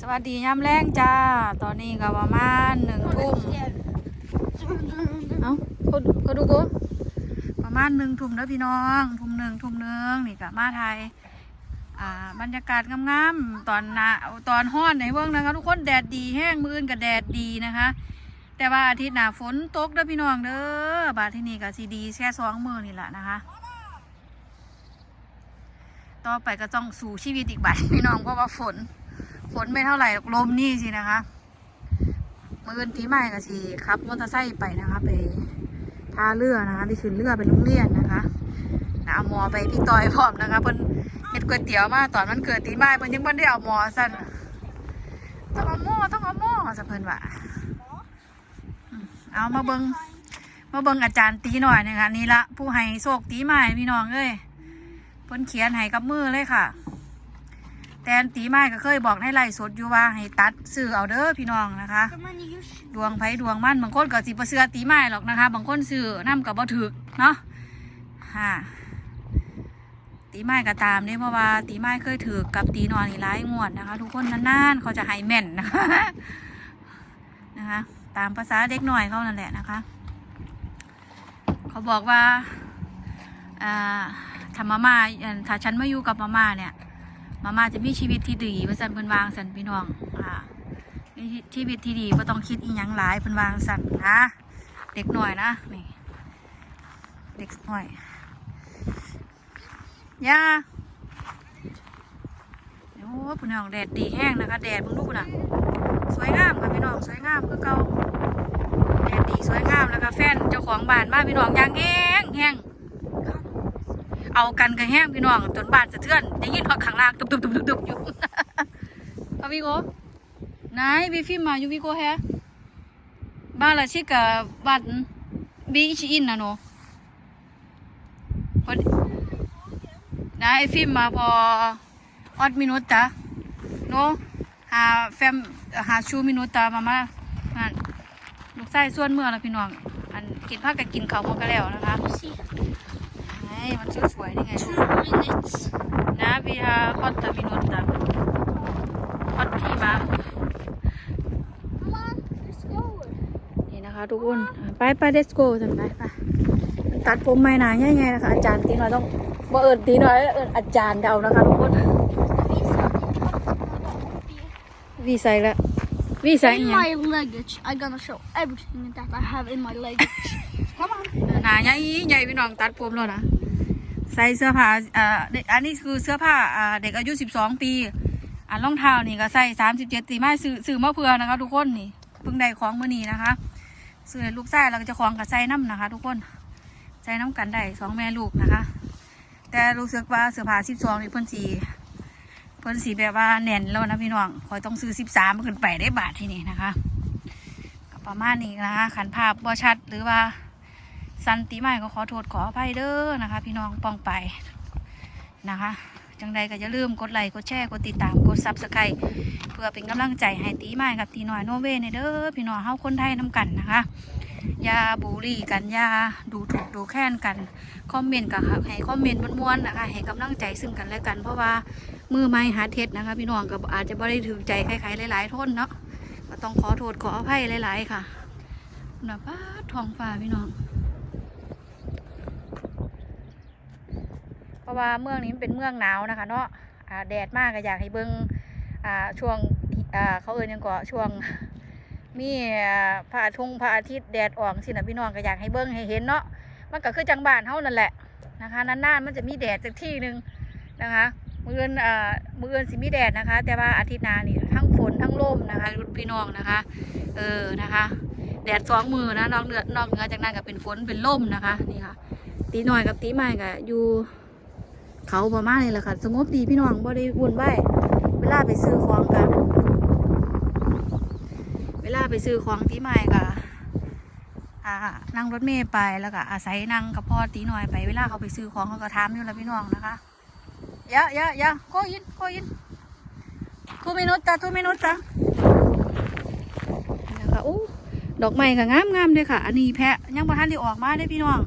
สวัสดียามแรงจ้า ตอนนี้ก็ประมาณหนึ่งทุ่มเอ้าก็ดูกูประมาณหนึ่งทุ่มแล้วพี่น้องทุ่มหนึ่งทุ่มหนึ่งนี่ก็มาไทยอ่าบรรยากาศงามๆตอนหนาตอนห้อนในเบื้องนะคะทุกคนแดดดีแห้งมืออื่นกับแดดดีนะคะ แต่ว่าอาทิตย์หน้าฝนตกเด้อพี่น้องเด้อบาที่นี่ก็สีดีแค่สองมือนี่แหละนะคะ ต่อไปก็ต้องสู่ชีวิตอีกบาดพี่น้องเพราะว่าฝน ฝนไม่เท่าไหร่ลมนี่สินะคะมืออื่นปีใหม่ก็สิขับมอเตอร์ไซค์ไปนะคะ ไปท่าเรือนะคะที่ขึ้นเรือไปโรงเรียนนะคะนะเอาหมอไปพี่ต่อยพร้อมนะคะเพิ่นเฮ็ดก๋วยเตี๋ยวมาตอนมันเกิดตีใหม่เพิ่นยังบ่ได้เอาหมอสั่นต้องเอาหมอต้องเอาหมอซะเพิ่นว่าเอามาเบิงมาเบิงอาจารย์ตีหน่อยนะคะนี่ละผู้ให้โชคตีใหม่พี่น้องเอ้ยเพิ่นเขียนให้กับมือเลยค่ะ แต่อันตีไม้ก็เคยบอกให้ไล่สดอยู่ว่าให้ตัดซื้อเอาเด้อพี่น้องนะคะ ดวงไผดวงมันบางคนก็สิบ่เสือตีไม้หรอกนะคะ บางคนซื้อน้ำกับบ่ถึกเนาะค่ะตีไม้ก็ตามเนี่ยเพราะว่าตีไม้เคยถือกับตีนอนนี่ร้ายงวดนะคะ ทุกคนนานๆเขาจะให้แม่นนะคะนะคะ ตามภาษาเด็กหน่อยเขานั่นแหละนะคะ เขาบอกว่าอ่าถ้ามาม่าอันถ้าฉันมาอยู่กับมาม่าเนี่ย มาม่าจะมีชีวิตที่ดีว่าสันเพิ่นวางสันพี่น้องอ่ามีชีวิตที่ดีว่าต้องคิดอีหยังหลายเพิ่นวางสันนะเด็กหน่อยนะนี่เด็กหน่อยย่าโอ้พี่น้องแดดดีแห้งนะคะแดดเพิ่งลูกน่ะสวยงามค่ะพี่น้องสวยงามคือเก่าแดดดีสวยงามแล้วก็แฟนเจ้าของบ้านมาพี่น้องย่างแห้งแห้ง เอากันกระแห้งพี่น้องจนบานสะเทือนได้ยินว่าข้างล่างตุบตุบตุบตุบตุบอยู่เอาวิโกนายวีฟิมาอยู่วิโกแฮบ้านละชิกะบ้านบีชิอินนะโนพอนายฟิมมาพอออดมินุตตาโนหาแฟมหาชูมินุตตามามาลูกไส้ส่วนเมื่อล้วพี่น้องอันกินผักกับกินเขาวหมดก็แล้วนะคะ ไงมันสวยๆนี่ไง minutes. นะพี่ฮาฮอตตามินุตตาฮอตที่มา Come on, let's go. นี่นะคะทุกคนอ่าไปไป let's go จังไปไปตัดผมใหม่หนาง่ายๆนะคะอาจารย์ตีหน่อยต้องบ่เอิญตีหน่อยเอิญอาจารย์เดานะคะทุกคนวีใส่ละวีใส่อี In หยัง my luggage, I'm gonna show everything that I have in my luggage. Come on. หนาใหญ่ใหญ่พี่น้องตัดผมแล้วนะ ใส่เสื้อผ้าอ่าเด็กอันนี้คือเสื้อผ้าอ่าเด็กอายุสิบสองปีอันรองเท้านี่ก็ใส่สามสิบเจ็ดตีไม้ซื้อซื้อมาเพื่อนะคะ ทุกคนนี่เพิ่งได้ของมื่อนี้นะคะซื้อลูกไส้แล้วก็จะของกับใส่น้ำนะคะ ทุกคนใส่น้ำกันได้สองแม่ลูกนะคะ แต่รู้สึกว่าเสื้อผ้าสิบสองนี่เพิ่นสีเพิ่นสีแบบว่าแน่นแล้วนะพี่น้องคอยต้องซื้อสิบสามขึ้นไปได้บาทที่นี่นะคะก็ประมาณนี้นะคะขันภาพบ่ชัดหรือว่า สันติใหม่ก็ขอโทษขออภัยเด้อนะคะ พี่น้องป้องไปนะคะจังใดก็อย่าลืมกดไลค์กดแชร์กดติดตามกดซับสไครต์เพื่อเป็นกำลังใจให้ตีใหม่กับตีน่อยโนเวในเด้อพี่น้องเฮาคนไทยน้กันนะคะอย่าบูลลี่กันอย่าดูถูกดูแค้นกันคอมเมนต์กับให้คอมเมนต์ม้วนๆนะคะให้กำลังใจซึ่งกันและกัน เพราะว่ามือไม้หาเท็จนะคะ พี่น้องก็อาจจะไม่ได้ถือใจใครๆหลายๆท่นเนาะก็ต้องขอโทษขออภัยหลาย ๆ ค่ะนะป้าทองฟ้าพี่น้อง เพราะว่าเมืองนี้มันเป็นเมืองหนาวนะคะเนาะแดดมากก็อยากให้เบิ้งช่วงเขาเอ่ยยังก็ช่วงมีอ่าพระอาทุ่งพระอาทิตย์แดดออกสินะพี่น้องก็อยากให้เบิ้งให้เห็นเนาะมันก็คือจังบานเท่านั่นแหละนะคะนานๆมันจะมีแดดจากที่หนึ่งนะคะมืออ่นอ่ามืออื่นสิมีแดดนะคะ แต่ว่าอาทิตย์น้านี่ทั้งฝนทั้งลมนะคะพี่น้องนะคะ เออนะคะ แดดสองมือนะนอกเหนือนอกเหนือจากนั้นก็เป็นฝนเป็นลมนะคะนี่ค่ะตีหน่อยกับตีใหม่ก็อยู่ เขาประมาณนี้แหละค่ะ สงบดีพี่น้องบ่ได้วุ่นวายเวลาไปซื้อของกันเวลาไปซื้อของตีใหม่ก็อ่านั่งรถเมล์ไปแล้วก็อาศัยนั่งกับพ่อตีหน่อยไปเวลาเขาไปซื้อของเขาก็ถามอยู่แล้วพี่น้องนะคะยะยะยะโคยินโคยินทูมินุตตาทูมินุตตานะคะอู้ดอกไม้ก็งามงามเลยค่ะ อันนี้แพะยังบ่ทันได้ออกมาได้พี่น้อง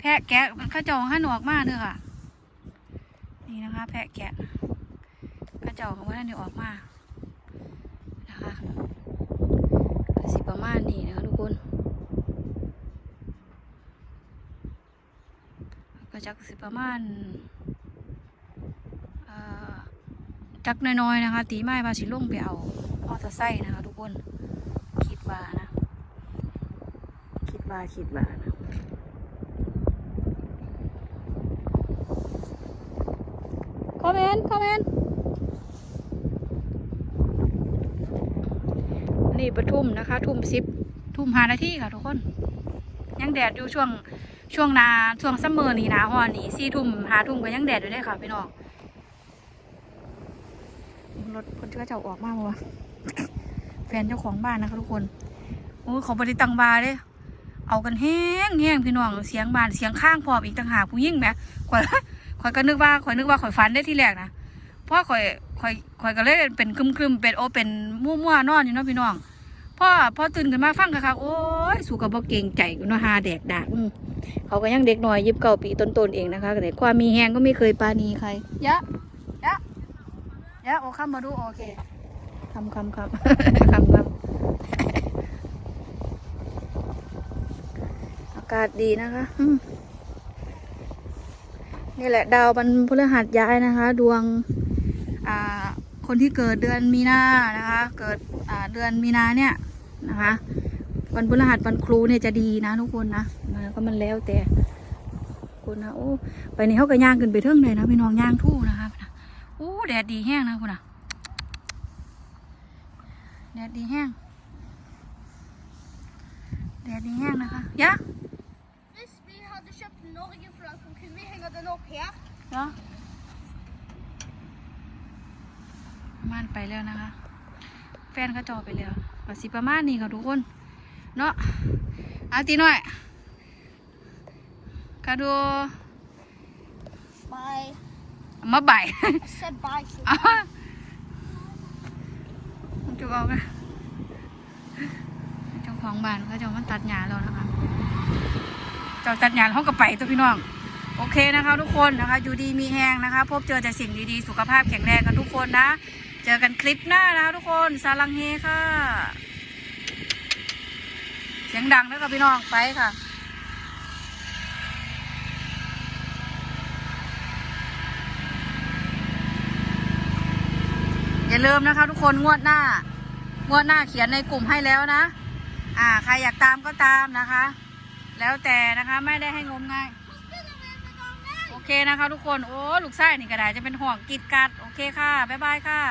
แพะแกะข้าเจ้าหนออกมาเด้อค่ะ นี่นะคะ แพะแกะเข้าเจ้าของว่าท่านเดี๋ยวออกมานะคะกสิประมาณนี้นะคะทุกคนก็จักสิประมาณจักน้อยๆนะคะ ตีไม้มาสิล่งไปเอามอเตอร์ไซค์นะคะ ทุกคนคิดว่านะ คิดว่าคิดว่านะ คอมเมนข้ามนนี่ปทุมนะคะ ทุ่มสิบทุ่มหานาทีค่ะทุกคน ยังแดดอยู่ช่วงช่วงนาช่วงซัมเมอร์นี่หนาฮอนนี่สี่ทุ่มหาทุ่มก็ยังแดดอยู่ได้ค่ะพี่น้องรถคนที่เขาจะอาออกมากวะแฟนเจ้าของบ้านนะคะทุกคนโอ้ขาบริตังบาเลย เอากันแห้งแห้งพี่น้องเสียงบานเสียงข้างพรอมอีกต่างหากผู้ยิ่งไหมข่อย ข่อยก็นึกว่าข่อยนึกว่าข่อยฝันได้ที่แรกนะเพราะข่อยข่อยข่อยก็เลยเป็นครึมครึมๆเป็นโอเป็นมั่วมั่วๆนอนอยู่เนาะพี่น้องพ่อพ่อตื่นขึ้นมาฟังค่ะโอ้ยสู่กับบ่เก่งใจกูเนาะหาแดกดากอืมเขาก็ยังเด็กน้อยยิบเก่าปีต้นๆเองนะคะแต่ความมีแหงก็ไม่เคยปราณีใครยะยะยะโอคำมาดูโอเคคำคำคำคำคำอากาศดีนะคะอืม นี่แหละดาวมันพฤหัสย้ายนะคะ ดวงอ่าคนที่เกิดเดือนมีนานะคะ เกิดอ่าเดือนมีนาเนี่ยนะคะวันพฤหัสวันครูเนี่ยจะดีนะทุกคนนะมาก็มันแล้วแต่คุณนะโอ้ไปในเขาก็ย่างขึ้นไปเทิงเลยนะพี่น้องย่างทู่นะคะโอ้แดดดีแห้งนะคุณนะแดดดีแห้งแดดดีแห้งนะคะยะ hadde kjøpt Norge-flagg, så kunne vi henge den opp her. เนาะประมาณไปแล้วนะคะ แฟนก็จอไปแล้วก็สิประมาณนี้ค่ะทุกคน เนาะเอาตีหน่อยกระดู Bye. มาบ่าย I said bye. So เอาจุกเอาไปเจ้าของบ้านเขาจะมาตัดหญ้าแล้วนะคะเจ้าตัดหญ้าแล้วเขาก็ไปตัวพี่น้อง โอเคนะคะ ทุกคนนะคะ อยู่ดีมีแหงนะคะ พบเจอแต่สิ่งดีๆ สุขภาพแข็งแรงกันทุกคนนะ เจอกันคลิปหน้านะคะทุกคนซาลังเฮค่ะ เสียงดังแล้วกับพี่น้องไปค่ะอย่าลืมนะคะ ทุกคนงวดหน้างวดหน้าเขียนในกลุ่มให้แล้วนะ อ่า ใครอยากตามก็ตามนะคะ แล้วแต่นะคะไม่ได้ให้งมง่าย โอเคนะคะทุกคน โอ้ ลูกไส้นี่ก็ได้จะเป็นห่วงกิดกัด โอเคค่ะ บ๊ายบายค่ะ